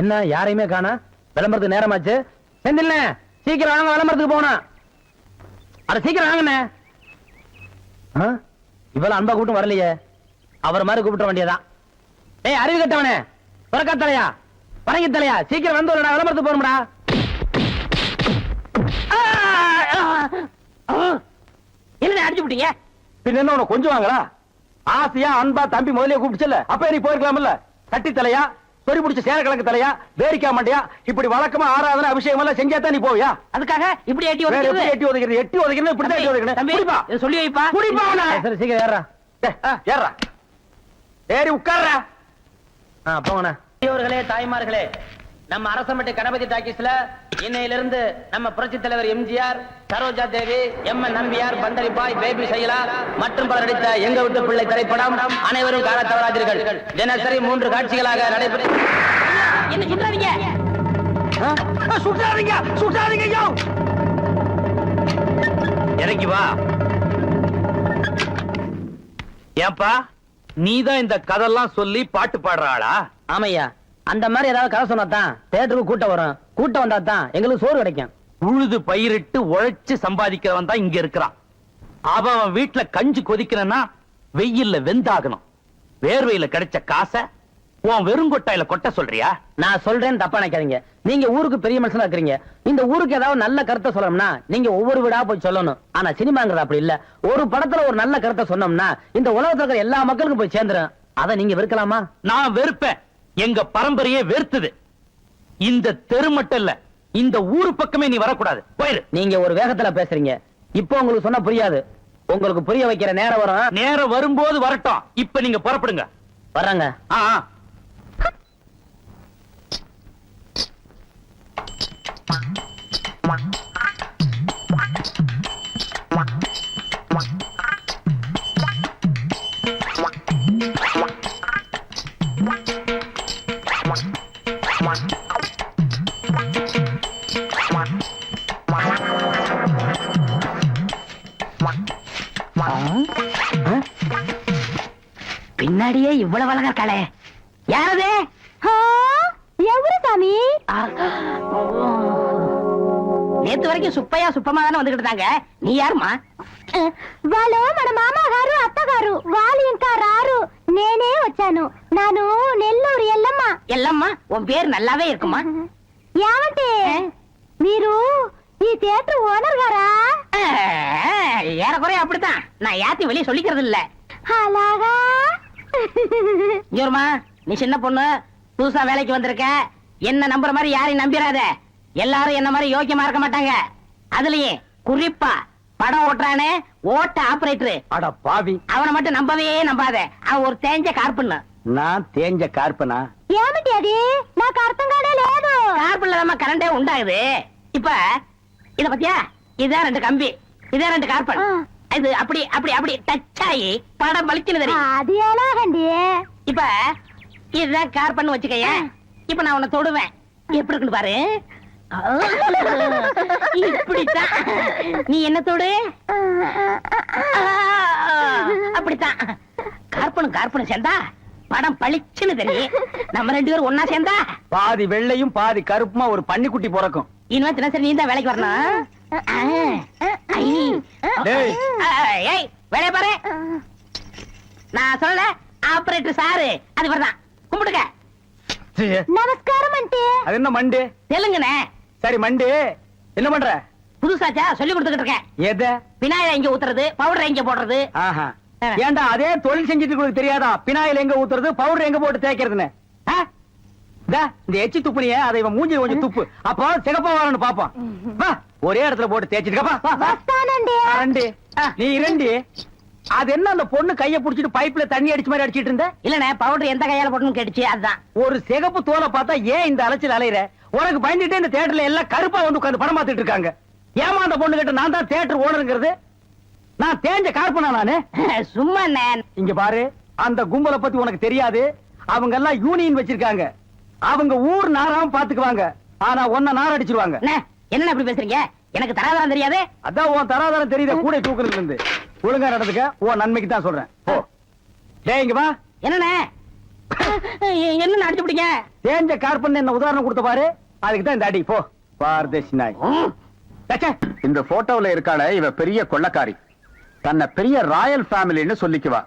என்ன யாரையுமே காணா? விளம்பரத்துக்கு நேரமாச்சு. செந்தில்ல சீக்கிரம் வாங்க விளம்பரத்துக்கு போகணும். அட சீக்கிரம் வாங்கண்ணே. ஆ? இவ்வளவு அன்பா கூட்டம் வரலையே. அவர் மாதிரி கூப்பிட வேண்டியதான் ஏய் அறிவு கட்டவனே. புறக்கா தலையா பறங்கி தலையா சீக்கிரம் வந்து வரடா, விளம்பரத்துக்கு போகணும்டா. என்ன அடிச்சு விட்டீங்க பின்ன என்ன உனக்கு கொஞ்சம் வாங்களா ஆசையா அன்பா தம்பி முதலே கூப்பிடுச்சல அப்ப நீ போயிருக்கலாம்ல? கட்டி தலையா சொறி பிடிச்ச சேர கிழக்கு தலையா வேடிக்கா மாட்டியா இப்படி வழக்கமா ஆராதனை அபிஷேகம் எல்லாம் செஞ்சா தான் நீ போவியா? அதுக்காக இப்படி எட்டி உதைக்கிறது? எட்டி உதைக்கிறது எட்டி உதைக்கிறது இப்படி தான் இதை சொல்லி வைப்பா. குடிப்பா. சரி சீக்கிரம் ஏறா டேய், ஏறுடா ஏறி உட்கார்றா. ஆ போங்கண்ணா பெரியவர்களே தாய்மார்களே நம்ம அரசமட்டு கணபதி டாக்கீஸ்ல இன்னையிலிருந்து நம்ம புரட்சி தலைவர் MGR Saroja Devi M N Nambiar Pandari Bai Baby Saila மற்றும் பலர் நடித்த எங்க விட்டு பிள்ளை திரைப்படம் அனைவரும் காண தவறாதீர்கள். தினசரி மூன்று காட்சிகளாக சுட்டாதீங்க சுட்டாதீங்க ஐயோ இறங்கி வா. ஏன்பா நீதான் இந்த கதெல்லாம் சொல்லி பாட்டு பாடுற ஆளா? ஆமையா. அந்த மாதிரி ஏதாவது கதை சொன்னாதான் தேட்டருக்கு கூட்டம் வரும். கூட்டம் வந்தா தான் எங்களுக்கு சோறு கிடைக்கும். உழுது பயிரிட்டு உழைச்சு சம்பாதிக்கிறவன் தான் இங்க இருக்கிறான். அவன் வீட்டுல கஞ்சி கொதிக்கணும்னா வெயில்ல வெந்தாகணும். வேர்வையில கிடைச்ச காசை உன் வெறுங்கொட்டாயில கொட்ட சொல்றியா? நான் சொல்றேன் தப்பா நினைக்காதீங்க. நீங்க ஊருக்கு பெரிய மனுஷனா இருக்கிறீங்க. இந்த ஊருக்கு ஏதாவது நல்ல கருத்தை சொல்லணும்னா நீங்க ஒவ்வொரு வீடா போய் சொல்லணும். ஆனா சினிமாங்கிறது அப்படி இல்ல. ஒரு படத்துல ஒரு நல்ல கருத்தை சொன்னோம்னா இந்த உலகத்துல இருக்கிற எல்லா மக்களுக்கும் போய் சேர்ந்துரும். அதை நீங்க வெறுக்கலாமா? நான் வெறுப்பேன். எங்க பரம்பரையே வெறுத்தது. இந்த தெரு மட்டும் இல்ல இந்த ஊரு பக்கமே நீ வரக்கூடாது. போயிரு. நீங்க ஒரு வேகத்துல பேசுறீங்க. இப்போ உங்களுக்கு சொன்னா புரியாது. உங்களுக்கு புரிய வைக்கிற நேரம் வரும். நேரம் வரும்போது வரட்டும். இப்ப நீங்க புறப்படுங்க. வர்றாங்க. ஆ ஆ. பின்னாடியே இவ்வளவு அழகா இருக்காளே யாரது ఎవరు சாமி நேத்து வரைக்கும் சுப்பையா சுப்பமா தானே வந்துகிட்டு இருந்தாங்க நீ யாருமா వాళ్ళు మన మామగారు అత్తగారు వాళ్ళు ఇంకా రారు నేనే వచ్చాను నాను నెల్లూరు ఎల్లమ్మ எல்லம்மா உன் பேர் நல்லாவே இருக்குமா ఏమంటే మీరు ఈ థియేటర్ ఓనర్ గారా ஆஹ், ஏறக்குறைய அப்படித்தான் நான் யாத்தையும் வெளியே சொல்லிக்கிறது இல்ல అలాగా ஜோர்மா நீ சின்ன பொண்ணு புதுசா வேலைக்கு வந்திருக்க என்ன நம்புற மாதிரி யாரையும் நம்பிராத எல்லாரும் என்ன மாதிரி யோக்கியமா இருக்க மாட்டாங்க அதுலயே குறிப்பா படம் ஓட்டுறானே ஓட்ட ஆபரேட்டர் அட பாவி அவனை மட்டும் நம்பவே நம்பாத அவன் ஒரு தேஞ்ச கார்பண்ணு நான் தேஞ்ச கார்பனா ఏమిటి అది నాకు అర్థం కానే లేదు கார்பன்ல தான் கரண்டே உண்டாகுது இப்ப இத பத்தியா இதான் ரெண்டு கம்பி இதான் ரெண்டு கார்பன் ஆ. அது அப்படி அப்படி அப்படி டச் ஆகி படம் வலிக்கிறது அது ஏலாகண்டி இப்ப இதுதான் கார் பண்ணு வச்சுக்கைய. இப்ப நான் உன்னை தொடுவேன். எப்படி இருக்குன்னு பாரு. இப்படித்தான். நீ என்ன தொடு? அப்படித்தான். கார்பனும் கார்பனும் சேர்ந்தா படம் பளிச்சுன்னு தெரியும். நம்ம ரெண்டு பேரும் ஒன்னா சேர்ந்தா பாதி வெள்ளையும் பாதி கருப்புமா ஒரு பன்னிக்குட்டி பிறக்கும். இனிமே தினசரி நீ தான் வேலைக்கு வரணும். நான் சொல்ல ஆபரேட்டர் சாரு அது வரதான் கும்பிடுங்க. நமஸ்காரம் மண்டே? சரி மண்டே. என்ன பண்ற? புதுசாச்சா சொல்லி கொடுத்துட்டு இருக்கேன். எத? பினாயில எங்க ஊத்துறது பவுடர் எங்க போடுறது? ஏண்டா அதே தொழில் செஞ்சுட்டு தெரியாதா? பினாயில் எங்க ஊத்துறது பவுடர் எங்க போட்டு தேய்க்கிறதுன்னு? இந்த எச்சி துப்புனிய அதை இவன் மூஞ்சி துப்பு. அப்போ சிகப்பா வரணும் பாப்பான் ஒரே இடத்துல போட்டு தேய்ச்சிட்டு நீ இரண்டி. அது என்ன அந்த பொண்ணு கைய புடிச்சிட்டு பைப்ல தண்ணி அடிச்ச மாதிரி அடிச்சிட்டு இருந்த? இல்லனே பவுடர் எந்த கையால போடணும் கேட்டுச்சு அதுதான். ஒரு சிகப்பு தோலை பார்த்தா ஏன் இந்த அலைச்சல் அலையிற? உனக்கு பயந்துட்டு இந்த தேட்டர்ல எல்லாம் கருப்பா வந்து உட்காந்து படம் பார்த்துட்டு இருக்காங்க. ஏமா அந்த பொண்ணு கிட்ட நான் தான் தேட்டர் ஓனருங்கிறது? நான் தேஞ்ச கார்பனா நானு? சும்மா இங்க பாரு அந்த கும்பலை பத்தி உனக்கு தெரியாது. அவங்க எல்லாம் யூனியன் வச்சிருக்காங்க. அவங்க ஊர் நாராம பாத்துக்குவாங்க ஆனா ஒன்ன நார் அடிச்சிருவாங்க அண்ணே, என்னண்ணே இப்படி பேசுறீங்க? எனக்கு தராதரம் தெரியாது? அதான் உன் தராதரம் தெரியுத கூட தூக்குறதுல இருந்து ஒழுங்கா நடந்துக்க உன் நன்மைக்கு தான் சொல்றேன். போ. டேய் இங்க வா. என்னண்ணே? என்ன அடிச்சு பிடிங்க? தேஞ்ச கார்பன் என்ன உதாரணம் கொடுத்த பாரு? அதுக்கு தான் இந்த அடி. போ. பாரதேசி நாய். இந்த போட்டோல இருக்காள இவ பெரிய கொள்ளக்காரி. தன்னை பெரிய ராயல் ஃபேமிலின்னு சொல்லிக்குவா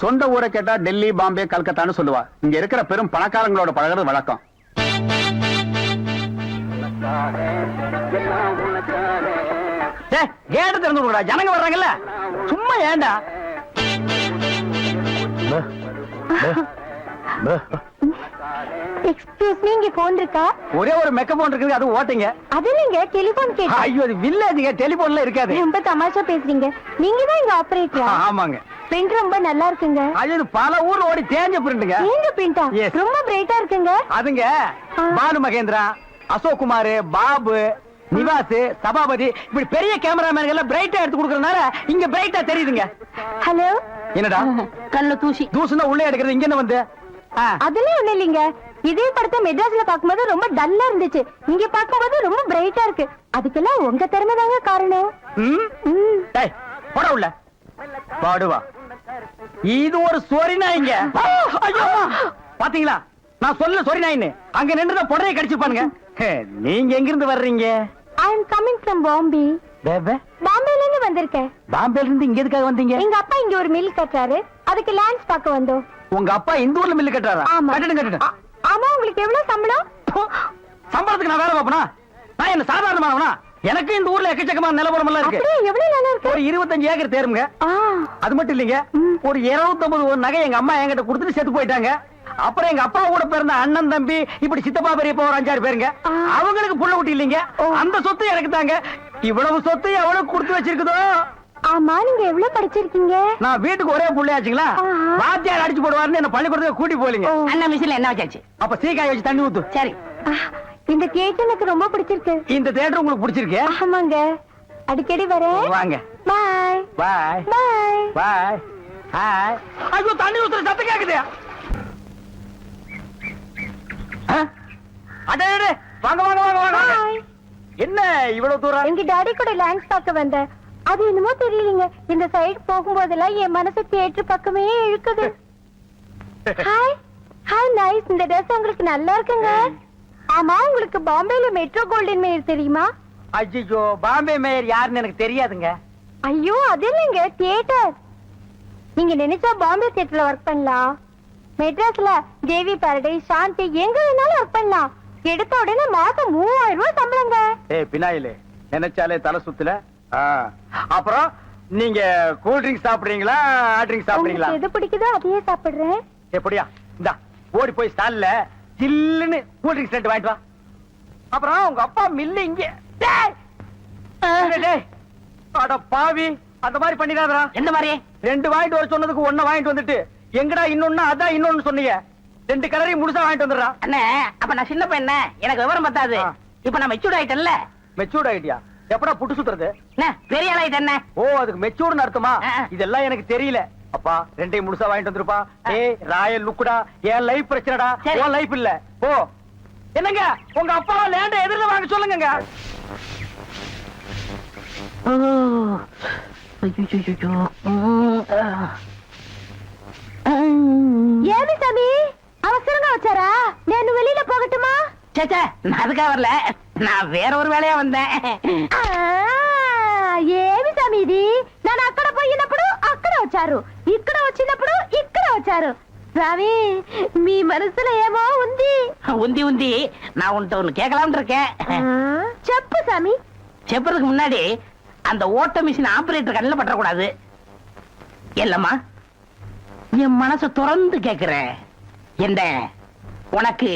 சொந்த ஊரை கேட்டா டெல்லி பாம்பே கல்கத்தான்னு சொல்லுவா. இங்க இருக்கிற பெரும் பணக்காரங்களோட பழகுறது வழக்கம். கேட்ட திறந்து விடுடா ஜனங்க வர்றாங்கல்ல. சும்மா ஏன்டா? எக்ஸ்கியூஸ் மீ இங்க போன் இருக்கா? ஒரே ஒரு மெக்க போன் இருக்குது அது ஓட்டிங்க. அது இல்லைங்க டெலிபோன் கேட்டேன் ஐயோ அது வில்லேஜுங்க டெலிபோன்ல இருக்காது. ரொம்ப தமாஷா பேசுறீங்க. நீங்க தான் இங்க ஆபரேட்டரா ஆமாங்க. பிரிண்ட் ரொம்ப நல்லா இருக்குங்க. ஐயோ இது பல ஊர்ல ஓடி தேஞ்ச பிரிண்டுங்க நீங்க பிரிண்டா Yes. ரொம்ப பிரைட்டா இருக்குங்க. அதுங்க. பானு மகேந்திரா. அசோக் குமார் பாபு நிவாஸ் சபாபதி இப்படி பெரிய கேமராமேன் எல்லாம் பிரைட்டா எடுத்து கொடுக்கறதுனால இங்க பிரைட்டா தெரியுதுங்க. ஹலோ என்னடா? கல்ல தூசி. தூசுனா உள்ளே எடுக்கிறது இங்க என்ன வந்து அதெல்லாம் ஒண்ணு இல்லைங்க. இதே படத்தை மெட்ராஸ்ல பாக்கும்போது ரொம்ப டல்லா இருந்துச்சு. இங்க பாக்கும்போது ரொம்ப பிரைட்டா இருக்கு. அதுக்கெல்லாம் உங்க திறமை தாங்க காரணம். போடா உள்ள. பாடுவா. இது ஒரு சொரி நாய்ங்க பாத்தீங்களா? நான் சொல்ல சொரி நாயின்னு அங்க நின்று புடவை கடிச்சுப்பானுங்க. ஹே, நீங்க எங்க இருந்து வர்றீங்க? I am coming from Bombay baby பாம்பேல இருந்து வந்திருக்கேன். பாம்பேல இருந்து இங்க எதுக்காக வந்தீங்க? எங்க அப்பா இங்க ஒரு மில் கட்டுறாரு. அதுக்கு லேண்ட்ஸ் பார்க்க வந்தோம். உங்க அப்பா இந்த ஊர்ல மில்லு கட்டுறாரா? ஆமா. கட்டணும் கட்டணும் ஆமா உங்களுக்கு எவ்வளவு சம்பளம்? சம்பளத்துக்கு நான் வேலை பார்ப்பனா? நான் என்ன சாதாரணமானவனா? எனக்கு இந்த ஊர்ல எக்கச்சக்கமான நிலவரம் எல்லாம் இருக்கு. அப்படியே எவ்வளவு நல்லா இருக்கு? ஒரு இருபத்தஞ்சு ஏக்கர் தேருங்க. அது மட்டும் இல்லைங்க. ஒரு இருநூத்தம்பது ஒரு நகை எங்க அம்மா என்கிட்ட கொடுத்துட்டு செத்து போயிட்டாங்க. அப்புறம் எங்க அப்பா கூட பிறந்த அண்ணன் தம்பி இப்படி சித்தப்பா பெரியப்பா ஒரு அஞ்சாறு பேருங்க. அவங்களுக்கு புள்ள குட்டி இல்லைங்க. அந்த சொத்து எனக்கு தாங்க. இவ்வளவு சொத்து எவ்வளவு கொடுத்து வச்சிருக்குதோ? ஆமா நீங்க எவ்வளவு படிச்சிருக்கீங்க? நான் வீட்டுக்கு ஒரே புள்ளையாச்சுங்களா. வாத்தியார் அடிச்சு போடுவாருன்னு என்ன பள்ளிக்கூடத்துக்கு கூட்டி போலீங்க. அண்ணன் மிஷின்ல என்ன வச்சாச்சு? அப்ப சீக்காய் வச்சு தண்ணி ஊத்து. சரி. இந்த கேட் எனக்கு ரொம்ப பிடிச்சிருக்கு. இந்த தேட்டர் உங்களுக்கு பிடிச்சிருக்கு? ஆமாங்க. அடிக்கடி வரேன். வாங்க. Bye. Bye. Bye. Bye. Hi. ஐயோ தண்ணி ஊத்துற சத்தம் கேக்குது. வாங்க வாங்க வாங்க வாங்க. பாய் என்ன இவ்வளவு தூரம்? எங்க டாடி கூட லேண்ட்ஸ் பார்க்க வந்தேன் அது என்னமோ தெரியலீங்க. இந்த சைடு போகும்போதெல்லாம் என் மனசு தியேட்டர் பக்கமே இழுக்குது. ஹாய் ஹாய் நைஸ் இந்த ட்ரெஸ் உங்களுக்கு நல்லா இருக்குங்க. ஆமா உங்களுக்கு பாம்பேல மெட்ரோ கோல்டன் மேயர் தெரியுமா? ஐயோ பாம்பே மேயர் யாருன்னு எனக்கு தெரியாதுங்க. ஐயோ அது இல்லைங்க தியேட்டர் நீங்க நினைச்சா பாம்பே தியேட்டர்ல ஒர்க் பண்ணலாம். மெட்ராஸ்ல தேவி பாரடைஸ் சாந்தி எங்க வேணாலும் ஒர்க் பண்ணலாம். எடுத்த உடனே மாசம் மூவாயிரம் ரூபாய் சம்பளங்க. ஏய் பினாயிலே நினைச்சாலே தலை சுத்துல? ஆ. அப்புறம் நீங்க கூல் ட்ரிங்க்ஸ் சாப்பிடுறீங்களா ஹாட் ட்ரிங்க்ஸ் சாப்பிடுறீங்களா? உங்களுக்கு எது பிடிக்குதோ அதையே சாப்பிடுறேன். எப்படியா இந்தா ஓடி போய் ஸ்டால்ல சில்லுன்னு கூல் ட்ரிங்க்ஸ் ரெண்டு வாங்கிட்டு வா. அப்புறம் உங்க அப்பா மில்லு இங்க. டேய்! டேய், டேய். அட பாவி அந்த மாதிரி பண்ணிடாதடா. எந்த மாதிரி? ரெண்டு வாங்கிட்டு வர சொன்னதுக்கு ஒண்ண வாங்கிட்டு வந்துட்டு எங்கடா இன்னொன்னு அதான் இன்னொன்னு சொன்னீங்க. ரெண்டு கலரையும் முழுசா வாங்கிட்டு வந்துடுறா. அண்ணே அப்ப நான் சின்ன பையன் எனக்கு விவரம் பத்தாது. இப்ப நான் மெச்சூர்ட் ஆயிட்டேன்ல. மெச்சூர்ட் ஆயிட்டியா? எப்படா புட்டு சுத்துறது? பெரிய என்ன ஓ அதுக்கு மெச்சூர்னு அர்த்தமா. இதெல்லாம் எனக்கு தெரியல. அப்பா ரெண்டையும் முழுசா வாங்கிட்டு வந்துருப்பா. ஏய் ராயல் லுக்குடா. என் லைஃப் பிரச்சனைடா. உன் லைஃப் இல்ல. போ. என்னங்க? உங்க அப்பா லேண்ட எதிரில வாங்க சொல்லுங்க ஏமி சாமி அவசரங்க வச்சாரா నేను வெளியில போகட்டுமா சேச்சே நான் அதுக்காக வரல நான் வேற ஒரு வேலையா வந்தேன் ఆ, ఏమి స్వామి ఇది నేను అక్కడ పోయినప్పుడు అక్కడ వచ్చారు ఇక్కడ వచ్చినప్పుడు ఇక్కడ వచ్చారు స్వామి మీ మనసులో ఏమో ఉంది உந்தி உந்தி நான் உன்கிட்ட ஒண்ணு கேட்கலாம்னு ఆ, இருக்கேன் చెప్పు స్వామి செப்பறதுக்கு முன்னாடி அந்த ஓட்ட மிஷின் ஆபரேட்டர் கண்ணில் பற்றக்கூடாது இல்லம்மா என் மனச திறந்து கேக்குறேன் என்ன உனக்கு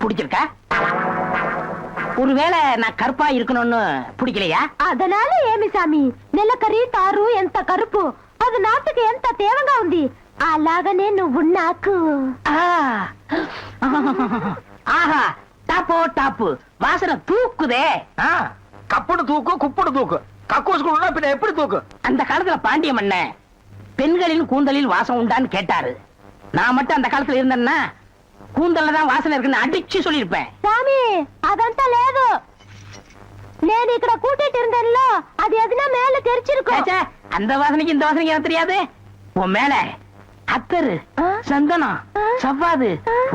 பிடிச்சிருக்கா ஒருவேளை நான் கருப்பா இருக்கணும்னு பிடிக்கலையா అదనాల ఏమి స్వామి నెలకరి తారు ఎంత కరుపు అది నాటుకు ఎంత తేవంగా ఉంది అలాగనే నువ్వు నాకు ஆ. ஆஹா டாப்போ டாப்பு வாசனை தூக்குதே கப்புடு தூக்கு குப்புடு தூக்கு கக்கூஸ் கூட பின்ன எப்படி தூக்கு அந்த காலத்துல பாண்டிய மன்ன பெண்களின் கூந்தலில் வாசம் உண்டான்னு கேட்டாரு. நான் மட்டும் அந்த காலத்துல இருந்தேன்னா கூந்தல்ல தான் வாசனை இருக்குன்னு அடிச்சு சொல்லியிருப்பேன். சாமி அదంతా లేదు నేను ఇక్కడ కూటిట్టు இருந்தேன்ல அது எதுனா மேல தெரிச்சிருக்கும். அந்த வாசனைக்கு இந்த வாசனைக்கு எனக்கு தெரியாது. உன் மேல அத்தரு சந்தனம் சவ்வாது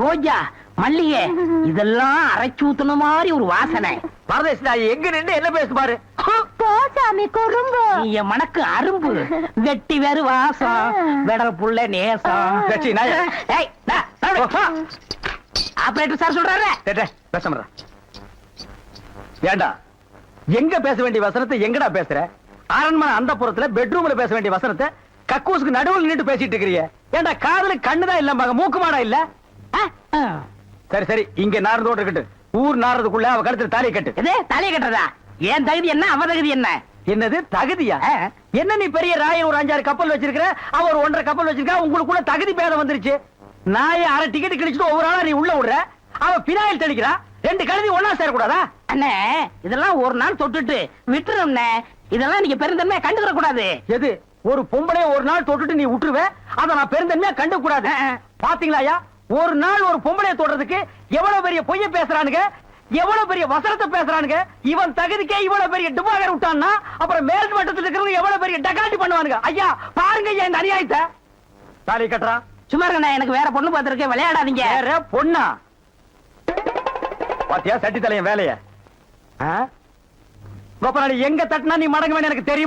ரோஜா மல்லிகை இதெல்லாம் அரைச்சு ஊத்துன மாதிரி ஒரு வாசனை. பரதேசி நாய் எங்க நின்று என்ன பேசு பாரு. சாமி குறும்பு. என் மனக்கு அரும்பு. வெட்டி வேறு வாசம். வெடல் புள்ள நேசம். ஆபரேட்டர் சார் சொல்றாரு. இரு. ஏண்டா எங்க பேச வேண்டிய வசனத்தை எங்கடா பேசுற? அரண்மனை அந்த புறத்துல பெட்ரூம்ல பேச வேண்டிய வசனத்தை கக்கூசுக்கு நடுவுல நின்று பேசிட்டு இருக்கிறீங்க ஏண்டா காதுல கண்ணுதான் இல்ல மக மூக்கு மாடா இல்ல. சரி சரி இங்க நாரதோட இருக்கட்டும் ஊர் நாரதுக்குள்ள அவ கழுத்துல தாலி கட்டு. எது? தலையை கட்டுறதா? என் தகுதி என்ன? அவ தகுதி என்ன? என்னது? தகுதியா. என்ன நீ பெரிய ராயன் ஒரு அஞ்சாறு கப்பல் வச்சிருக்கிற? அவ ஒரு ஒன்றரை கப்பல் வச்சிருக்கா? உங்களுக்குள்ள தகுதி பேதம் வந்துருச்சு. நாய அரை டிக்கெட் கிழிச்சிட்டு ஒவ்வொரு ஆளா நீ உள்ள விடுற. அவ பினாயில் தெளிக்கிறா. ரெண்டு கழுதி ஒன்னா சேரக்கூடாதா? அண்ணே இதெல்லாம் ஒரு நாள் தொட்டுட்டு விட்டுரும்ண்ணே. இதெல்லாம் நீங்க பெருந்தன்மையா கண்டுக்கிற கூடாது எது? ஒரு பொம்பளைய ஒரு நாள் தொட்டுட்டு நீ விட்டுருவ அத நான் பெருந்தன்மையா கண்டு கூடாது பாத்தீங்களாயா ஒரு நாள் ஒரு பொம்பளைய தொடுறதுக்கு எவ்வளவு பெரிய பொய்ய பேசுறானுங்க? எவ்வளவு பெரிய வசனத்தை பேசுறானுங்க? இவன் தகுதிக்கே இவ்வளவு பெரிய டிபாகர் விட்டான்னா அப்புறம் மேல் மட்டத்தில் இருக்கிறவங்க எவ்வளவு பெரிய டகாட்டி பண்ணுவானுங்க? ஐயா பாருங்க ஐயா இந்த அநியாயத்தை. தாலி கட்டுறான் சும்மா இருக்கண்ணே எனக்கு வேற பொண்ணு பார்த்திருக்கேன் விளையாடாதீங்க. வேற பொண்ணா? பாத்தியா சட்டி தலையன் வேலைய? கோபாலி எங்க தட்டினா நீ மடங்க வேணும் எனக்கு தெரியும்?